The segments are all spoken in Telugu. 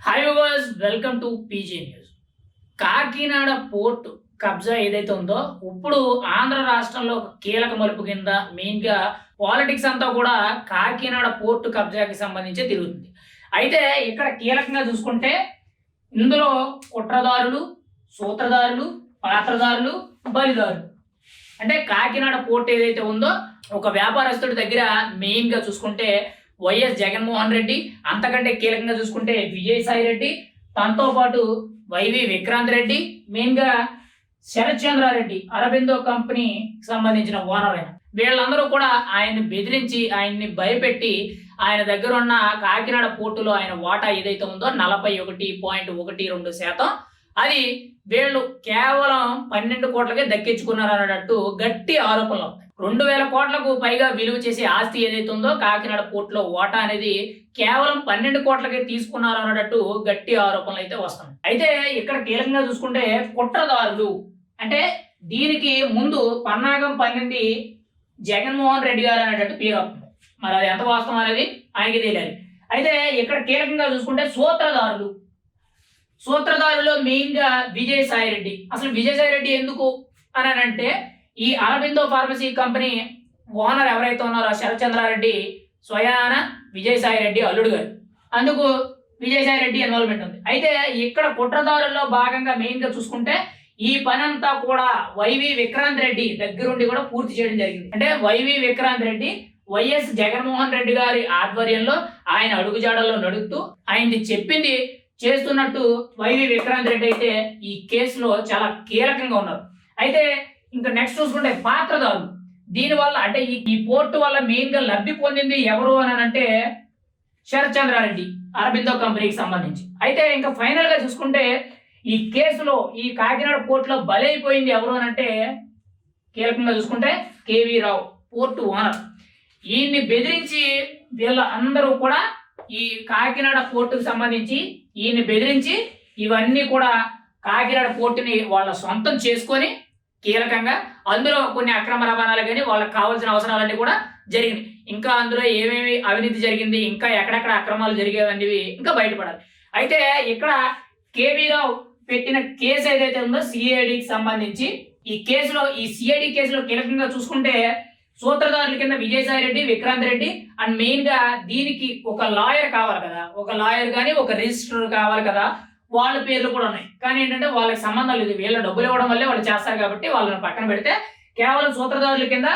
Hi viewers welcome to PG news Kakinada port కబ్జా ఏదైతే ఉందో ఇప్పుడు ఆంధ్ర రాష్ట్రంలో ఒక కీలక మలుపు కింద మెయిన్గా పాలిటిక్స్ అంతా కూడా కాకినాడ పోర్ట్ కబ్జాకి సంబంధించి తిరుగుతుంది. అయితే ఇక్కడ కీలకంగా చూసుకుంటే ఇందులో కుట్రదారులు సూత్రధారులు పాత్రదారులు బలిదారులు. అంటే కాకినాడ పోర్ట్ ఏదైతే ఉందో ఒక వ్యాపారస్తుడి దగ్గర మెయిన్గా చూసుకుంటే వైఎస్ జగన్మోహన్ రెడ్డి అంతకంటే కీలకంగా చూసుకుంటే విజయసాయి రెడ్డి తనతో పాటు వైవి విక్రాంత్ రెడ్డి మెయిన్గా శరత్ చంద్రారెడ్డి అరబిందో కంపెనీ సంబంధించిన ఓనర్ ఆయన. వీళ్ళందరూ కూడా ఆయన్ని బెదిరించి ఆయన్ని భయపెట్టి ఆయన దగ్గర ఉన్న కాకినాడ పోర్టులో ఆయన వాటా ఏదైతే ఉందో నలభై ఒకటి పాయింట్ ఒకటి రెండు శాతం అది వీళ్ళు కేవలం పన్నెండు కోట్లకే దక్కించుకున్నారు అన్నట్టు గట్టి ఆరోపణలు. ఉన్నాయి రెండు వేల కోట్లకు పైగా విలువ చేసే ఆస్తి ఏదైతే ఉందో కాకినాడ పోర్టులో ఓటా అనేది కేవలం పన్నెండు కోట్లకే తీసుకున్నారు అన్నట్టు గట్టి ఆరోపణలు అయితే వస్తున్నాయి. అయితే ఇక్కడ కీలకంగా చూసుకుంటే కుట్రదారులు అంటే దీనికి ముందు పన్నాగం పన్నెండి జగన్మోహన్ రెడ్డి గారు అనేటట్టు పేరు మరి అది ఎంత వాస్తవం అనేది ఆయనకి తెలియాలి. అయితే ఇక్కడ కీలకంగా చూసుకుంటే సూత్రధారులు సూత్రధారులో మెయిన్గా విజయసాయి రెడ్డి. అసలు విజయసాయి రెడ్డి ఎందుకు అని అంటే ఈ అరబిందో ఫార్మసీ కంపెనీ ఓనర్ ఎవరైతే ఉన్నారో శరత్చంద్రారెడ్డి స్వయాన విజయసాయి రెడ్డి అల్లుడు గారు. అందుకు విజయసాయి రెడ్డి ఇన్వాల్వ్మెంట్ ఉంది. అయితే ఇక్కడ కుట్రదారుల్లో భాగంగా మెయిన్గా చూసుకుంటే ఈ పని అంతా కూడా వైవి విక్రాంత్ రెడ్డి దగ్గరుండి కూడా పూర్తి చేయడం జరిగింది. అంటే వైవి విక్రాంత్ రెడ్డి వైఎస్ జగన్మోహన్ రెడ్డి గారి ఆధ్వర్యంలో ఆయన అడుగుజాడల్లో నడుపుతూ ఆయన్ని చెప్పింది చేస్తున్నట్టు వైవి విక్రాంత్ రెడ్డి అయితే ఈ కేసులో చాలా కీలకంగా ఉన్నారు. అయితే ఇంకా నెక్స్ట్ చూసుకుంటే పాత్రదారులు దీనివల్ల అంటే ఈ ఈ పోర్టు వల్ల మెయిన్గా లబ్ధి పొందింది ఎవరు అని అంటే శరత్ చంద్రారెడ్డి అరబిందో కంపెనీకి సంబంధించి. అయితే ఇంకా ఫైనల్గా చూసుకుంటే ఈ కేసులో ఈ కాకినాడ పోర్టులో బలైపోయింది ఎవరు అని అంటే కీలకంగా చూసుకుంటే కేవీ రావు పోర్టు ఓనర్. ఈయన్ని బెదిరించి వీళ్ళ అందరూ కూడా ఈ కాకినాడ పోర్టుకు సంబంధించి ఈయన్ని బెదిరించి ఇవన్నీ కూడా కాకినాడ పోర్టుని వాళ్ళ సొంతం చేసుకొని కీలకంగా అందులో కొన్ని అక్రమ రవాణాలు కానీ వాళ్ళకి కావాల్సిన అవసరాలన్నీ కూడా జరిగినాయి ఇంకా అందులో ఏమేమి అవినీతి జరిగింది ఇంకా ఎక్కడెక్కడ అక్రమాలు జరిగేవనేవి ఇంకా బయటపడాలి. అయితే ఇక్కడ కేవీరావు పెట్టిన కేసు ఏదైతే ఉందో సిఐడికి సంబంధించి ఈ కేసులో ఈ సిఐడి కేసులో కీలకంగా చూసుకుంటే సూత్రధారుల కింద విజయసాయి రెడ్డి విక్రాంత్ రెడ్డి అండ్ మెయిన్గా దీనికి ఒక లాయర్ కావాలి కదా. ఒక లాయర్ కానీ ఒక రిజిస్టర్ కావాలి కదా. వాళ్ళ పేర్లు కూడా ఉన్నాయి. కానీ ఏంటంటే వాళ్ళకి సంబంధం లేదు. వీళ్ళ డబ్బులు ఇవ్వడం వల్లే వాళ్ళు చేస్తారు కాబట్టి వాళ్ళని పక్కన పెడితే కేవలం సూత్రధారుల కింద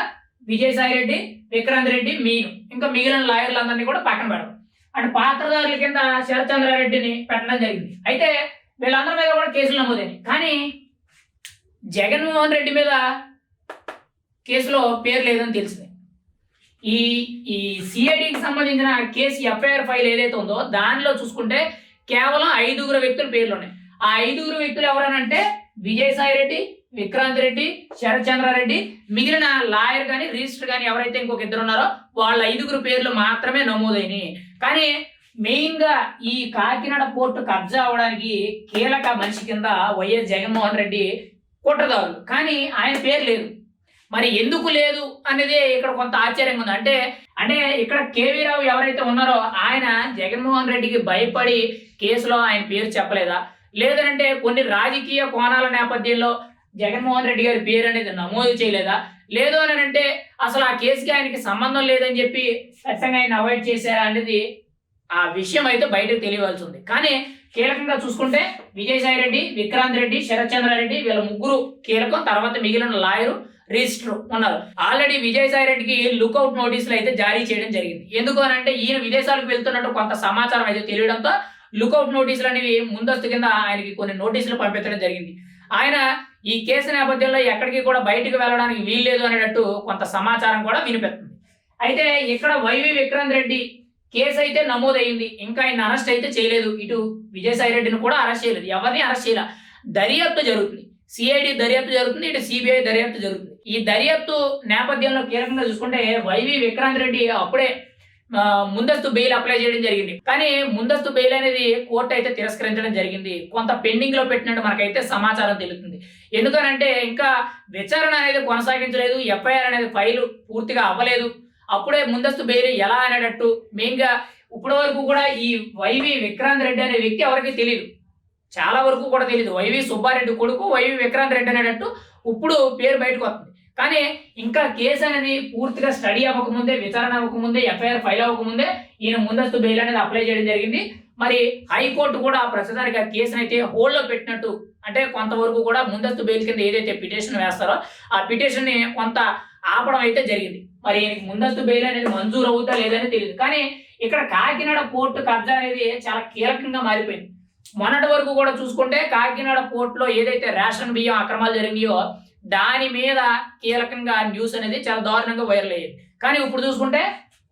విజయసాయి రెడ్డి విక్రాంత్ రెడ్డి మీను. ఇంకా మిగిలిన లాయర్లందరినీ కూడా పక్కన పెడతాం. అంటే పాత్రధారుల కింద శరత్చంద్రారెడ్డిని పెట్టడం జరిగింది. అయితే వీళ్ళందరి మీద కూడా కేసులు నమోదైనాయి. కానీ జగన్మోహన్ రెడ్డి మీద కేసులో పేరు లేదని తెలిసింది. ఈ ఈ సిఐడికి సంబంధించిన కేసు ఎఫ్ఐఆర్ ఫైల్ ఏదైతే ఉందో దానిలో చూసుకుంటే కేవలం ఐదుగురు వ్యక్తుల పేర్లు ఉన్నాయి ఆ ఐదుగురు వ్యక్తులు ఎవరనంటే విజయసాయి రెడ్డి విక్రాంత్ రెడ్డి శరత్చంద్రారెడ్డి మిగిలిన లాయర్ కానీ రిజిస్టర్ కానీ ఎవరైతే ఇంకొక ఇద్దరు ఉన్నారో వాళ్ళ ఐదుగురు పేర్లు మాత్రమే నమోదైనవి కానీ మెయిన్గా ఈ కాకినాడ పోర్టు కబ్జా అవడానికి కీలక మనిషి కింద వైఎస్ జగన్మోహన్ రెడ్డి కుట్రదారులు. కానీ ఆయన పేరు లేదు. మరి ఎందుకు లేదు అనేది ఇక్కడ కొంత ఆశ్చర్యంగా ఉంది. అంటే అంటే ఇక్కడ కేవీ రావు ఎవరైతే ఉన్నారో ఆయన జగన్మోహన్ రెడ్డికి భయపడి కేసులో ఆయన పేరు చెప్పలేదా? లేదంటే కొన్ని రాజకీయ కోణాల నేపథ్యంలో జగన్మోహన్ రెడ్డి గారి పేరు అనేది నమోదు చేయలేదా? లేదు అని అంటే అసలు ఆ కేసుకి ఆయనకి సంబంధం లేదని చెప్పి ఖచ్చితంగా ఆయన అవాయిడ్ చేశారా అనేది ఆ విషయం అయితే బయటకు తెలియవలసి ఉంది. కానీ కీలకంగా చూసుకుంటే విజయసాయి రెడ్డి విక్రాంత్ రెడ్డి శరత్ చంద్రారెడ్డి వీళ్ళ ముగ్గురు కీలకం తర్వాత మిగిలిన లాయరు రిజిస్టర్ ఉన్నారు. ఆల్రెడీ విజయసాయి రెడ్డికి లుకౌట్ నోటీసులు అయితే జారీ చేయడం జరిగింది. ఎందుకు అని అంటే ఈయన విదేశాలకు వెళ్తున్నట్టు కొంత సమాచారం అయితే తెలియడంతో లుకౌట్ నోటీసులు అనేవి ముందస్తు కింద ఆయనకి కొన్ని నోటీసులు పంపించడం జరిగింది. ఆయన ఈ కేసు నేపథ్యంలో ఎక్కడికి కూడా బయటకు వెళ్ళడానికి వీల్లేదు అనేటట్టు కొంత సమాచారం కూడా వినిపిస్తుంది. అయితే ఇక్కడ వైవి విక్రాంత్ రెడ్డి కేసు అయితే నమోదైంది ఇంకా ఆయన అరెస్ట్ అయితే చేయలేదు. ఇటు విజయసాయి రెడ్డిని కూడా అరెస్ట్ చేయలేదు. ఎవరిని అరెస్ట్ చేయలేదు దర్యాప్తు జరుగుతుంది. సిఐడి దర్యాప్తు జరుగుతుంది. ఇటు సిబిఐ దర్యాప్తు జరుగుతుంది. ఈ దర్యాప్తు నేపథ్యంలో కీలకంగా చూసుకుంటే వైవి విక్రాంత్ రెడ్డి అప్పుడే ముందస్తు బెయిల్ అప్లై చేయడం జరిగింది. కానీ ముందస్తు బెయిల్ అనేది కోర్టు అయితే తిరస్కరించడం జరిగింది. కొంత పెండింగ్లో పెట్టినట్టు మనకైతే సమాచారం తెలుస్తుంది. ఎందుకనంటే ఇంకా విచారణ అనేది కొనసాగించలేదు ఎఫ్ఐఆర్ అనేది ఫైల్ పూర్తిగా అవ్వలేదు. అప్పుడే ముందస్తు బెయిల్ ఎలా అనేటట్టు మెయిన్గా ఇప్పటి వరకు కూడా ఈ వైవి విక్రాంత్ రెడ్డి అనే వ్యక్తి ఎవరికి తెలియదు చాలా వరకు కూడా తెలియదు వైవి సుబ్బారెడ్డి కొడుకు వైవి విక్రాంత్ రెడ్డి అనేటట్టు ఇప్పుడు పేరు బయటకు వస్తుంది. కానీ ఇంకా కేసు అనేది పూర్తిగా స్టడీ అవ్వకముందే విచారణ అవ్వకముందే ఎఫ్ఐఆర్ ఫైల్ అవ్వకముందే ఈయన ముందస్తు బెయిల్ అనేది అప్లై చేయడం జరిగింది. మరి హైకోర్టు కూడా ప్రస్తుతానికి ఆ కేసును అయితే హోల్డ్లో పెట్టినట్టు అంటే కొంతవరకు కూడా ముందస్తు బెయిల్ కింద ఏదైతే పిటిషన్ వేస్తారో ఆ పిటిషన్ని కొంత ఆపడం అయితే జరిగింది. మరి ఈయనకి ముందస్తు బెయిల్ అనేది మంజూరు అవుతా లేదని తెలియదు. కానీ ఇక్కడ కాకినాడ పోర్టు కబ్జా అనేది చాలా కీలకంగా మారిపోయింది. మొన్నటి వరకు కూడా చూసుకుంటే కాకినాడ పోర్టులో ఏదైతే రేషన్ బియ్యం అక్రమాలు జరిగినాయో దాని మీద కీలకంగా న్యూస్ అనేది చాలా దారుణంగా వైరల్ అయ్యేది. కానీ ఇప్పుడు చూసుకుంటే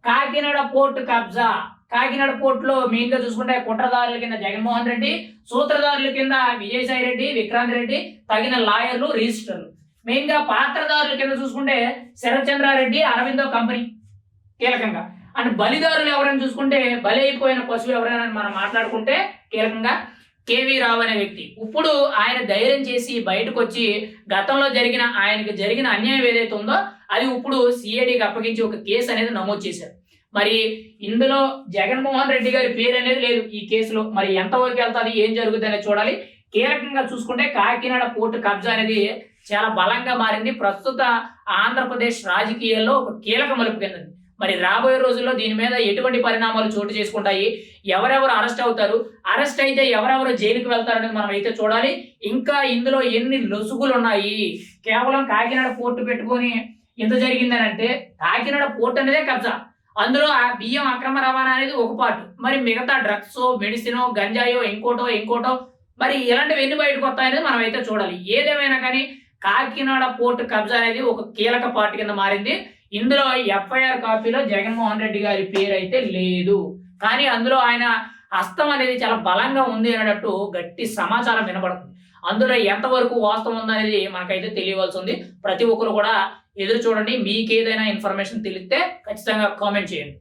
కాకినాడ పోర్ట్ కబ్జా. కాకినాడ పోర్టులో మెయిన్గా చూసుకుంటే కుట్రదారుల కింద జగన్మోహన్ రెడ్డి సూత్రధారుల కింద విజయసాయి రెడ్డి విక్రాంత్ రెడ్డి తగిన లాయర్లు రిజిస్టర్లు. మెయిన్గా పాత్రదారుల కింద చూసుకుంటే శరత్చంద్రారెడ్డి అరవిందో కంపెనీ. కీలకంగా. అండ్ బలిదారులు ఎవరైనా చూసుకుంటే బలి అయిపోయిన పశువు ఎవరైనా మనం మాట్లాడుకుంటే కీలకంగా కేవీ రావు అనే వ్యక్తి. ఇప్పుడు ఆయన ధైర్యం చేసి బయటకు వచ్చి గతంలో జరిగిన ఆయనకు జరిగిన అన్యాయం ఏదైతే ఉందో అది ఇప్పుడు సిఐడికి అప్పగించి ఒక కేసు అనేది నమోదు చేశారు. మరి ఇందులో జగన్మోహన్ రెడ్డి గారి పేరు అనేది లేదు ఈ కేసులో. మరి ఎంతవరకు వెళ్తుంది ఏం జరుగుతుంది అనేది చూడాలి. కీలకంగా చూసుకుంటే కాకినాడ పోర్టు కబ్జా అనేది చాలా బలంగా మారింది. ప్రస్తుత ఆంధ్రప్రదేశ్ రాజకీయాల్లో ఒక కీలక మలుపు కిందంది. మరి రాబోయే రోజుల్లో దీని మీద ఎటువంటి పరిణామాలు చోటు చేసుకుంటాయి? ఎవరెవరు అరెస్ట్ అవుతారు? అరెస్ట్ అయితే ఎవరెవరు జైలుకి వెళ్తారనేది మనం అయితే చూడాలి. ఇంకా ఇందులో ఎన్ని లొసుగులు ఉన్నాయి కేవలం కాకినాడ పోర్టు పెట్టుకొని ఎంత జరిగిందని అంటే కాకినాడ పోర్ట్ అనేదే కబ్జా. అందులో ఆ బియ్యం అక్రమ రవాణా అనేది ఒక పార్ట్. మరి మిగతా డ్రగ్స్ మెడిసిన్ గంజాయో ఇంకోటో ఇంకోటో మరి ఇలాంటివి ఎన్ని బయటకు వస్తాయనేది మనం అయితే చూడాలి. ఏదేమైనా కానీ కాకినాడ పోర్టు కబ్జా అనేది ఒక కీలక పార్ట్ కింద మారింది. ఇందులో ఎఫ్ఐఆర్ కాపీలో జగన్మోహన్ రెడ్డి గారి పేరు అయితే లేదు. కానీ అందులో ఆయన హస్తం అనేది చాలా బలంగా ఉంది అనేటట్టు గట్టి సమాచారం వినబడుతుంది. అందులో ఎంతవరకు వాస్తవం ఉందనేది మనకైతే తెలియవలసి ఉంది. ప్రతి ఒక్కరు కూడా ఎదురు చూడండి. మీకు ఏదైనా ఇన్ఫర్మేషన్ తెలిస్తే ఖచ్చితంగా కామెంట్ చేయండి.